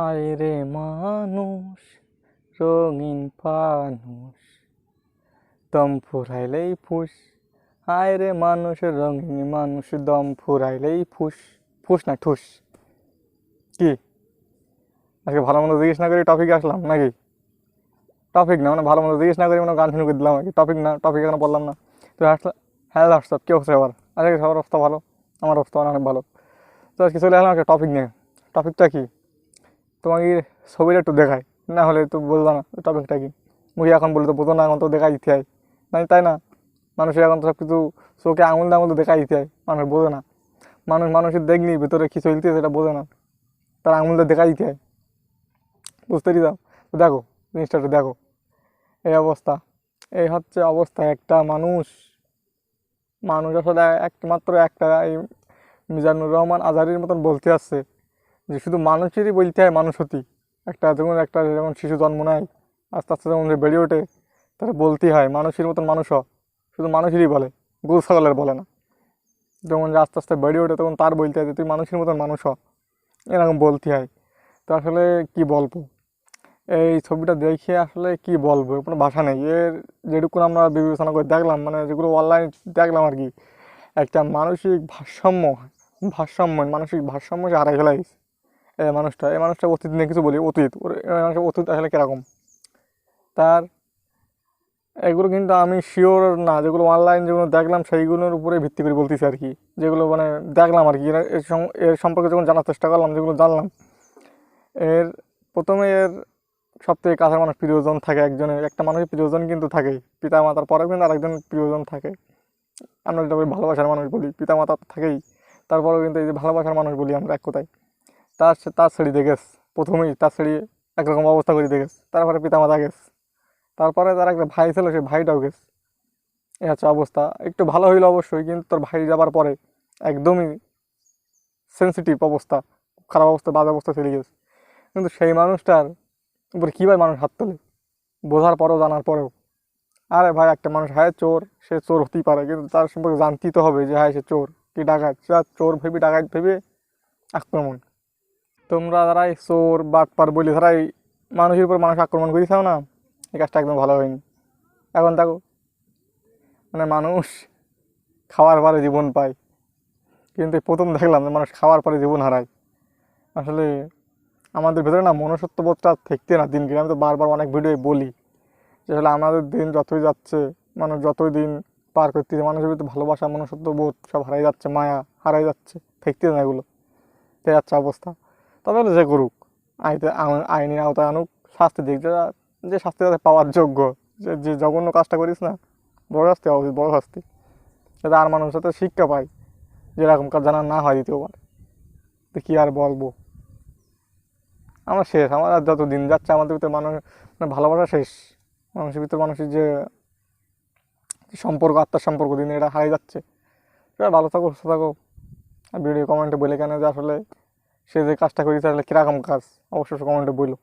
হায় রে মানুষ, রঙিন ফানুষ দম ফুরাইলেই ফুস, হায় রে মানুষ, রঙিন মানুষ, দম ফুরাইলেই ফুস। ফুস না, ঠুস। কি? আজকে ভালো মন্দ জিজ্ঞেস না করে টপিকে আসলাম নাকি? টপিক না মানে ভালো মন্দ জিজ্ঞেস না করে মানে গান শুরু করে দিলাম আর কি। টপিক না টপিক এখানে বললাম না। তো আসলে হ্যাঁ হোয়াটসঅ্যাপ কেউ হচ্ছে আবার আজকে সবার অবস্থা ভালো? আমার অবস্থা অনেক ভালো। তো আজকে চলে আসলাম একটা টপিক নিয়ে। টপিকটা কি? তোমাকে ছবিটা একটু দেখায় না হলে তো বলবা না টপিকটা কি? মুখে এখন বলে তো বোঝো না, এখন তো দেখাই দিতে হয়। নাই তাই না? মানুষের এখন সব কিছু চোখে আঙুল আঙুল তো দেখাই দিতে হয়। মানুষ বোঝে না। মানুষ মানুষের দেখনি ভেতরে কি চলতে সেটা বোঝে না। তার আঙুলটা দেখাই দিতে হয়। বুঝতে পারি তো দেখো, জিনিসটা একটু দেখো। এই অবস্থা। এই হচ্ছে অবস্থা একটা মানুষ। মানুষ আসলে একমাত্র একটা, এই মিজানুর রহমান আজারির মতন বলতে আসছে। যে শুধু মানুষেরই বলতে হয় মানুষ হতি। একটা যখন একটা যখন শিশু জন্ম নেয়, আস্তে আস্তে যখন বেড়ে ওঠে তারা বলতেই হয় মানুষের মতন মানুষ হ শুধু মানুষেরই বলে গরু ছাগলের বলে না। যখন আস্তে আস্তে বেড়ে ওঠে, তখন তার বলতে হয় যে, তুই মানুষের মতন মানুষ হ এরকম বলতে হয়। তো আসলে কি বলব? এই ছবিটা দেখে আসলে কি বলব? কোনো ভাষা নেই। এর যেটুকু আমরা বিবেচনা করে দেখলাম মানে যেগুলো অনলাইন দেখলাম আর কি, একটা মানসিক ভারসাম্য ভারসাম্য, মানসিক ভারসাম্য হারাই ফেলাই গেছে মানুষটা, এই মানুষটা অতীত নিয়ে কিছু বলি, অতীত। মানুষের অতীত আসলে কীরকম? তার, এগুলো কিন্তু আমি শিওর না, যেগুলো অনলাইন যেগুলো দেখলাম, সেইগুলোর উপরে ভিত্তি করে বলতেছি আর কি। যেগুলো মানে দেখলাম আর কি, এর সম্পর্কে যখন জানার চেষ্টা করলাম, যেগুলো জানলাম, এর প্রথমে এর সব থেকে কাছের মানুষ প্রিয়জন থাকে একজনের, একটা মানুষের প্রিয়জন কিন্তু থাকেই। পিতা মাতার পরেও কিন্তু আরেকজন প্রিয়জন থাকে। আমরা যেটা ভালোবাসার মানুষ বলি পিতা মাতা থাকেই। তারপরেও কিন্তু এই যে ভালোবাসার মানুষ বলি আমরা এক কথায়। তার তার ছেড়ে দেখেস প্রথমেই তার ছেড়ে একরকম অবস্থা করে দেখেস তারপরে পিতা মাতা গেস তারপরে তার একটা ভাই ছিল, সে ভাইটাও গেস এ হচ্ছে অবস্থা। একটু ভালো হইল অবশ্যই, কিন্তু তোর ভাই যাবার পরে একদমই সেন্সিটিভ অবস্থা, খারাপ অবস্থা, বাজে অবস্থা চলে গেছে। কিন্তু সেই মানুষটার উপরে কীভাবে মানুষ হাত তোলে? বোঝার পরেও, জানার পরেও। আরে ভাই, একটা মানুষ হ্যাঁ চোর। সে চোর হতেই পারে, কিন্তু তার সম্পর্কে জানতেই তো হবে যে হ্যাঁ সে চোর। কি ডাকাত? চোর ভেবে, ডাকাত ভেবে আক্রমণ। তোমরা যারা চোর বাটপার বলি যারা এই মানুষের উপর মানুষ আক্রমণ করেছাও না, এই কাজটা একদম ভালো হয়নি। এখন দেখো মানে মানুষ খাওয়ার পরে জীবন পায়, কিন্তু প্রথম দেখলাম যে মানুষ খাওয়ার পরে জীবন হারায়। আসলে আমাদের ভেতরে না মনুষ্যত্ববোধটা থাকতে না দিনকে। আমি তো বারবার অনেক ভিডিও বলি যে আসলে আমাদের দিন যতই যাচ্ছে, মানুষ যতই দিন পার করতেছে, মানুষের ভিতরে ভালোবাসা, মনুষ্যত্ববোধ সব হারাই যাচ্ছে, মায়া হারাই যাচ্ছে থাকতে না এগুলো। এই যাচ্ছে অবস্থা। তবে যে করুক, আইতে আইন- আইনের আওতায় আনুক, শাস্তি দিক, যে শাস্তি যাতে পাওয়ার যোগ্য, যে যে জঘন্য কাজটা করিস না, বড় শাস্তি হওয়া উচিত, বড় শাস্তি। যাতে আর মানুষ যাতে শিক্ষা পায় যে এরকম কাজ জানা না হয় দ্বিতীয়বার। তো কী আর বলব? আমার শেষ, আমার আর যত দিন যাচ্ছে, আমাদের ভিতরে মানুষ মানে ভালোবাসা শেষ। মানুষের ভিতরে মানুষের যে সম্পর্ক, আত্মার সম্পর্ক, দিন এটা হারিয়ে যাচ্ছে। ভালো থাকো, সুস্থ থাকো। ভিডিও কমেন্টে বলে কেন যে আসলে সে যে কাজটা করি তাহলে কীরকম কাজ? অবশ্যই কমেন্টে বলো